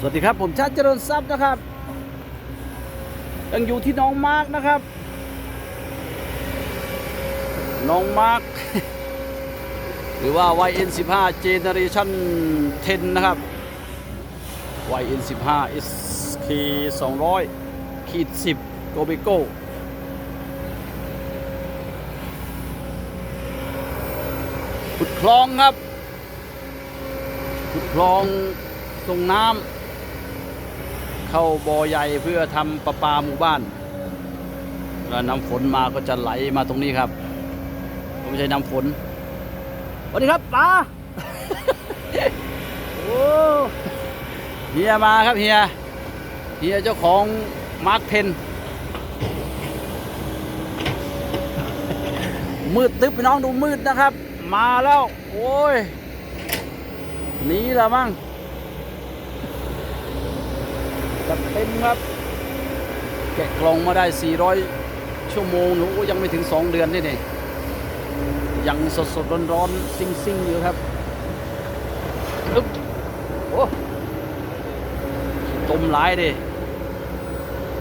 สวัสดีครับ ผมชาติเจริญทรัพย์นะครับ ยังอยู่ที่น้องมาร์กนะครับ น้องมาร์กหรือว่า YN15 Generation 10 นะครับ YN15 SK 200ขีด10 g o b e g o ขุดคลองครับขุดคลองส่งน้ำ เข้าบ่อใหญ่เพื่อทำประปาหมู่บ้านแล้วน้ำฝนมาก็จะไหลมาตรงนี้ครับไม่ใช่น้ำฝนสวัสดีครับป้าโอ้เฮียมาครับเฮียเฮียเจ้าของมาร์คเทนมืดตึ๊บพี่น้องดูมืดนะครับ มาแล้ว โอ้ยหนีแล้วมั้ง จัดเต็มครับ แกะกล่องมาได้ 400 ชั่วโมงโอ้ยังไม่ถึง 2 เดือนนี่นี่ยังสดสดร้อนร้อนๆซิ่งซิ่งๆอยู่ครับอึ๊บโอ้ตมหลายดิ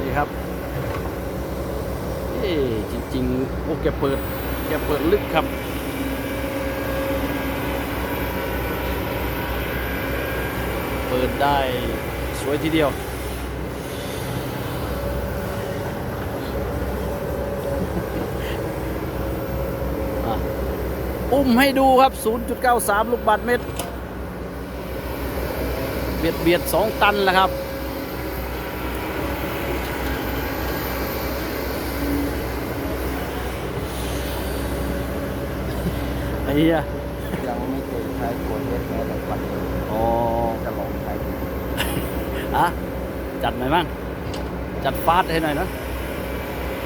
นี่ครับเอ๊ะจริงๆโอ้แกเปิด แกเปิดลึกครับเปิดได้สวยทีเดียว อุ้มให้ดูครับ 0.93 ลูกบาทเมตร เบียดเบียด2ตันแล้วครับ ไอ้เหี้ยยังไม่เคยใช้ตัวเทสแม้แต่วันเดียวอ๋อจะลองใช้ดูอะจัดหน่อยบ้างจัดฟาดให้หน่อยนะ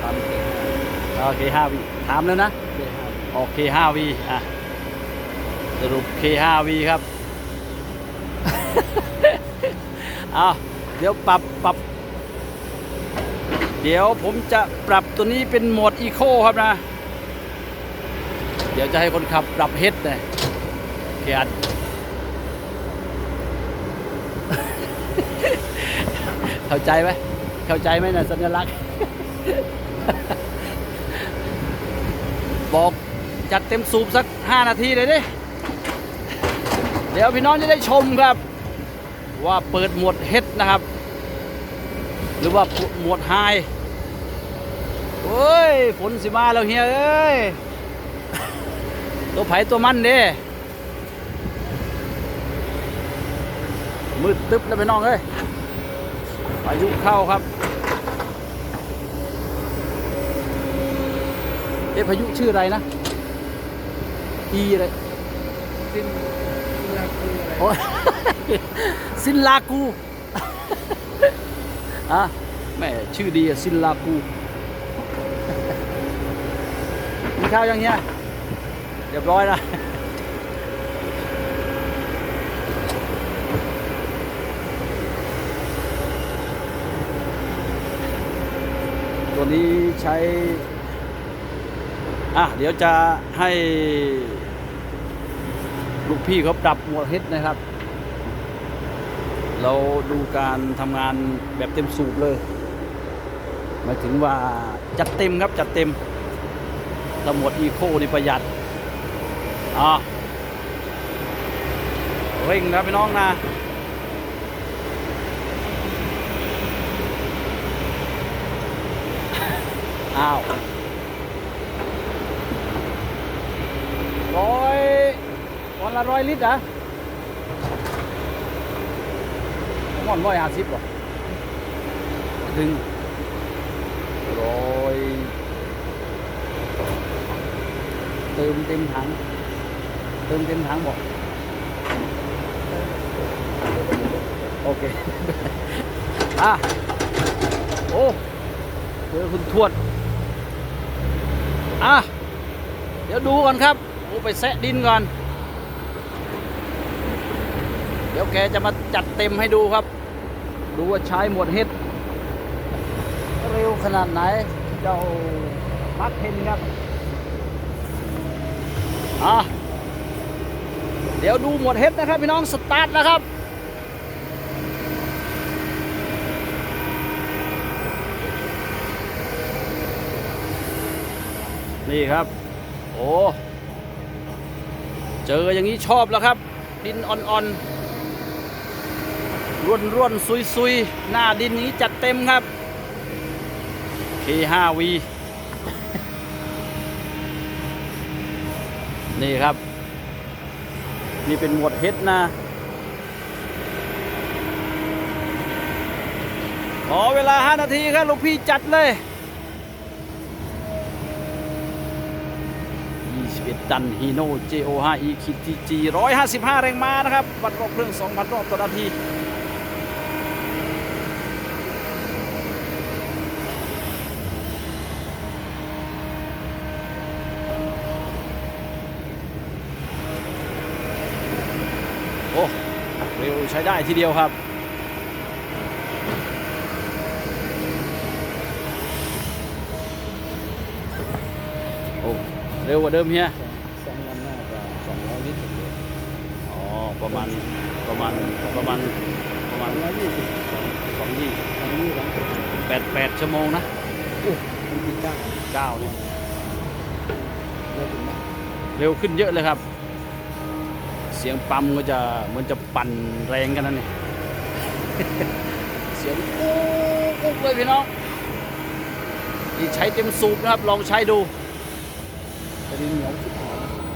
ทำเองโอเคห้าวีถามแล้วนะเพื่อให้โอเคห้าวีอะสรุปเคห้าวีครับ เอาเดี๋ยวปรับปรับ เดี๋ยวผมจะปรับตัวนี้เป็นโหมดอีโคครับนะ เดี๋ยวจะให้คนขับปรับเฮดเลยเกียรเข้าใจไหมเข้าใจไหมนะสัญลักษณ์ บอก จัดเต็มสูบสัก 5 นาทีเลยดิ เดี๋ยวพี่น้องจะได้ชมครับ ว่าเปิดหมวดเฮดนะครับ หรือว่าหมวดไฮโอ้ยฝนสิมาแล้วเฮียเอ้ย ตัวไผ่ตัวมันเด้มืดตึ๊บแล้วพี่น้องเอ้ยพายุเข้าครับเอ๊ะพายุชื่ออะไรนะ อีอะไรสิ้นเรื่องคืออะไรโอ้ยซินลากูอะแม่ชื่อดีอะซินลากูกินข้าวยังเฮียเรียบร้อยนะตัวนี้ใช้ อะ เดี๋ยวจะให้ ลูกพี่เขาปรับหมวดเฮดนะครับ เราดูการทำงานแบบเต็มสูบเลยหมายถึงว่าจัดเต็มครับจัดเต็มถ้าหมวดอีโคนี่ประหยัดอะเร่งนะพี่น้องนะอ้าวร้อย วันละร้อยลิตรอะหมอนร้อยห้าสิบหรอถึงร้อยเติมเต็มถัง เติมเต็มถังบอกโอเค อะ โอ้เจอคุณทวด อะ เดี๋ยวดูก่อนครับ โอ้ ไปแซะดินก่อน เดี๋ยวแกจะมาจัดเต็มให้ดูครับ ดูว่าใช้หมวดเฮ็ดเร็วขนาดไหน เจ้าพักเทนครับ อะ เดี๋ยวดูหมวดเฮ็ดนะครับ พี่น้องสตาร์ทแล้วครับนี่ครับ โอ้ เจออย่างนี้ชอบแล้วครับ ดินอ่อนๆ ร่วนร่วนซุยซุยหน้าดินนี้จัดเต็มครับ K5V นี่ครับ นี่เป็นหมวดเฮดนะ ขอเวลา 5 นาทีครับลูกพี่จัดเลย 21 ตันฮีโน่ JO5E คิดทีจี155 แรงม้านะครับ วัดรอบเครื่อง 2,000 รอบต่อนาที โอ้เร็วใช้ได้ทีเดียวครับโอ้เร็วกว่าเดิมเฮียสองวันหน้าจะสองร้อยลิตรเลยอ๋อประมาณประมาณประมาณประมาณร้อยยี่สิบสองยี่สองยี่สิบแปดแปดชั่วโมงนะโอ้มันกินได้เก้าเนี่ยเยอะถึงไหมเร็วขึ้นเยอะเลยครับ เสียงปั๊มก็จะเหมันจะปั่นแรงกันนั่นนี่เสียงกุ๊กกุ๊กเลยพี่น้องนี่ใช้เต็มสูบนะครับ ลองใช้ดูแต่ดินเหนียวชิบหาย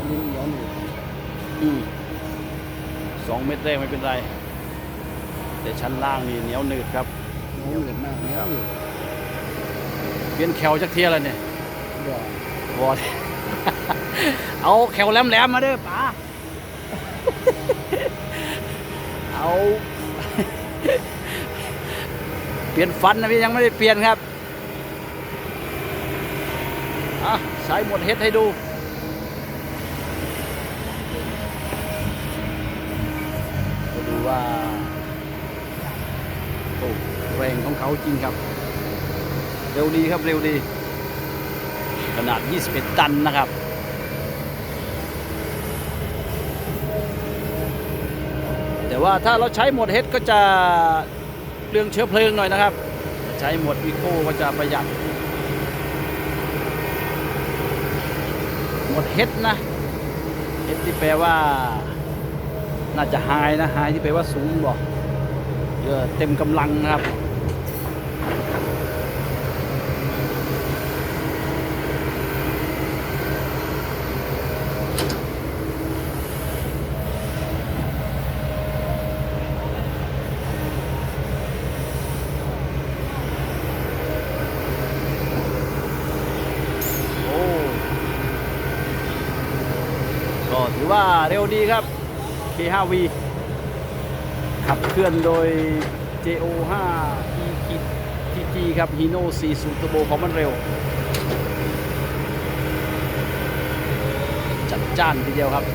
ดินเหนียวหนูอืมสองเม็ดแรกไม่เป็นไร แต่ชั้นล่างนี่เหนียวหนืดครับเหนียวเหนืดมากเหนียวหนืดเปลี่ยนแคลจักเทียแล้วเนี่ยเดี๋ยววอดเอาแคลแหลมๆมาเด้อป๋า เอาเปลี่ยนฟันนะพี่ยังไม่ได้เปลี่ยนครับอะใช้หมดเฮ็ดให้ดูมาดูว่าโอ้แรงของเขาจริงครับ เร็วดีครับเร็วดี ขนาด 21 ตันนะครับ แต่ว่าถ้าเราใช้หมดเฮดก็จะเรื่องเชื้อเพลิงหน่อยนะครับ ใช้หมดวีโก้ก็จะประหยัด หมดเฮดนะเฮดที่แปลว่า น่าจะไฮนะไฮที่แปลว่าสูงบอกเยอะเต็มกำลังนะครับ ถือว่าเร็วดีครับ K5V ขับเคลื่อนโดย JO5TTTT ครับ Hino 40 Turbo ของมันเร็ว จัดจ้านทีเดียวครับ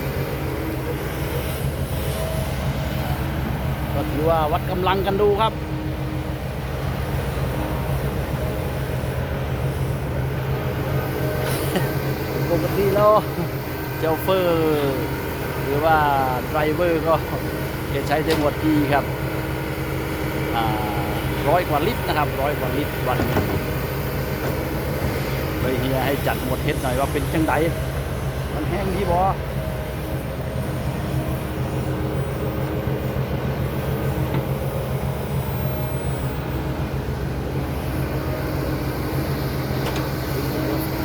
ก็ถือว่าวัดกำลังกันดูครับปกติแล้ว เจ้าเฟอร์หรือว่าไดรเวอร์ก็จะใช้ได้หมดดีครับร้อยกว่าลิตรนะครับร้อยกว่าลิตรวันหนึ่งเลยเฮียให้จัดหมดเฮ็ดหน่อยว่าเป็นจังไดมันแห้งที่บอ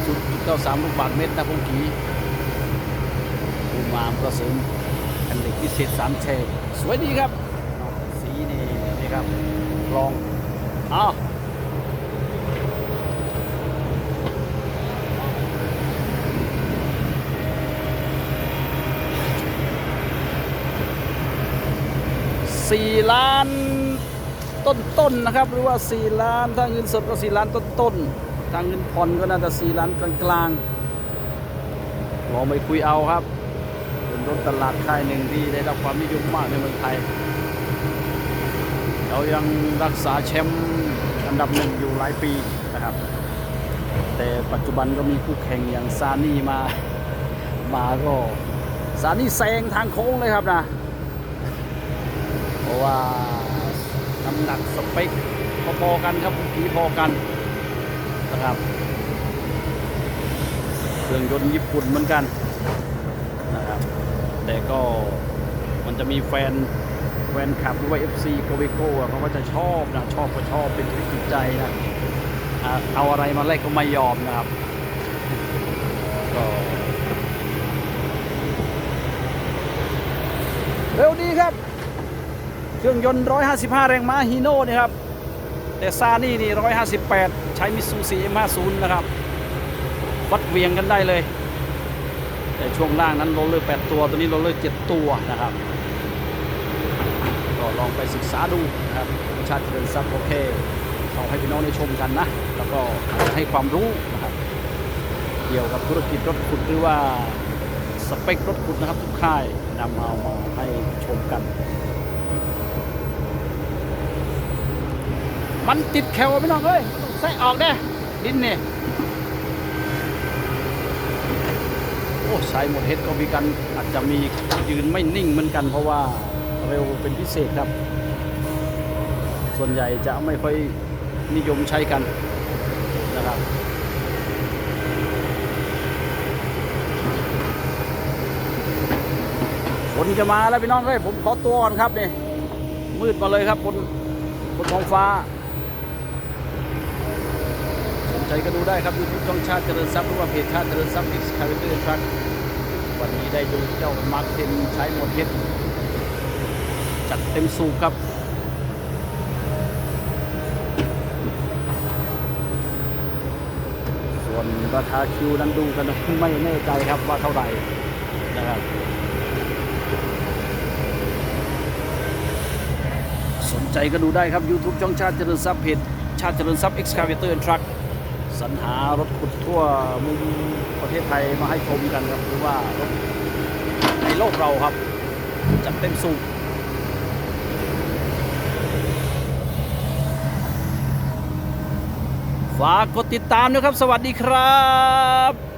สุดเก้าสามลูกบาทเมตรนะพงกี ปูมามก็เสริมอันเหล็กพิเศษสามเชยสวยดีครับ สีนี่นี่ครับลองอ้าวสี่ล้านต้นๆนะครับ หรือว่าสี่ล้านถ้าเงินสดก็สี่ล้านต้นๆทางเงินผ่อนก็น่าจะสี่ล้านกลางๆลองไปคุยเอาครับ รถตลาดค่ายหนึ่งที่ได้รับความนิยมมากในเมืองไทย เรายังรักษาแชมป์อันดับหนึ่งอยู่หลายปีนะครับ แต่ปัจจุบันก็มีคู่แข่งอย่างซานี่มา มาก็ซานี่แซงทางโค้งเลยครับนะ เพราะว่าน้ำหนักสเปคพอๆกันครับผีพอกันนะครับเครื่องยนต์ญี่ปุ่นเหมือนกันนะครับ แต่ก็มันจะมีแฟนแฟนคลับหรือว่า FC โกเวโก้เขาก็จะชอบนะ ชอบก็ชอบเป็นจิตใจนะเอาอะไรมาแลกก็ไม่ยอมนะครับก็เร็วดีครับ เครื่องยนต์ 155 แรงม้าฮีโน่นี่ครับ แต่ซานี่นี่ 158 ใช้มิซูซี M50 นะครับ วัดเวียงกันได้เลย ช่วงล่างนั้นโรลเลอร์8ตัว ตัวนี้โรลเลอร์7ตัวนะครับ ก็ลองไปศึกษาดูนะครับธรรมชาติเดินซับโอเคเอาให้พี่น้องได้ชมกันนะ แล้วก็ให้ความรู้นะครับ เกี่ยวกับธุรกิจรถขุดหรือว่าสเปครถขุดนะครับทุกค่ายนำเอามาให้ชมกัน มันติดแคลพี่น้องเอ้ยใส่ออกเด้ดินเนี่ย โอ้ใช้หมดเฮ็ดก็มีกันอาจจะมียืนไม่นิ่งเหมือนกัน เพราะว่าเร็วเป็นพิเศษครับ ส่วนใหญ่จะไม่ค่อยนิยมใช้กันนะครับฝนจะมาแล้วพี่น้องเอ้ยผมขอตัวก่อนครับนี่มืดมาเลยครับบนบนท้องฟ้า สนก็ดูได้ครับยูทูบช่องชาติเจริญทรัพย์หรือว่าเพจชาติเจริญทรัพย์ X c a v a t o r Truck วันนี้ได้ดูเจ้ามาร์คเทนใช้หมดเฮ็ดจัดเต็มสูบครับส่วนราคาคิวนั้นดูกันไม่แน่ใจครับว่าเท่าไหร่นะครับสนใจก็ดูได้ครับ YouTube ช่องชาติเจริญทรัพย์เพจชาติเจริญทรัพย์ Excavator and Truck สรรหารถขุดทั่วมุมประเทศไทยมาให้ชมกันครับหรือว่ารถในโลกเราครับ จัดเต็มสูบฝากกดติดตามนะครับ สวัสดีครับ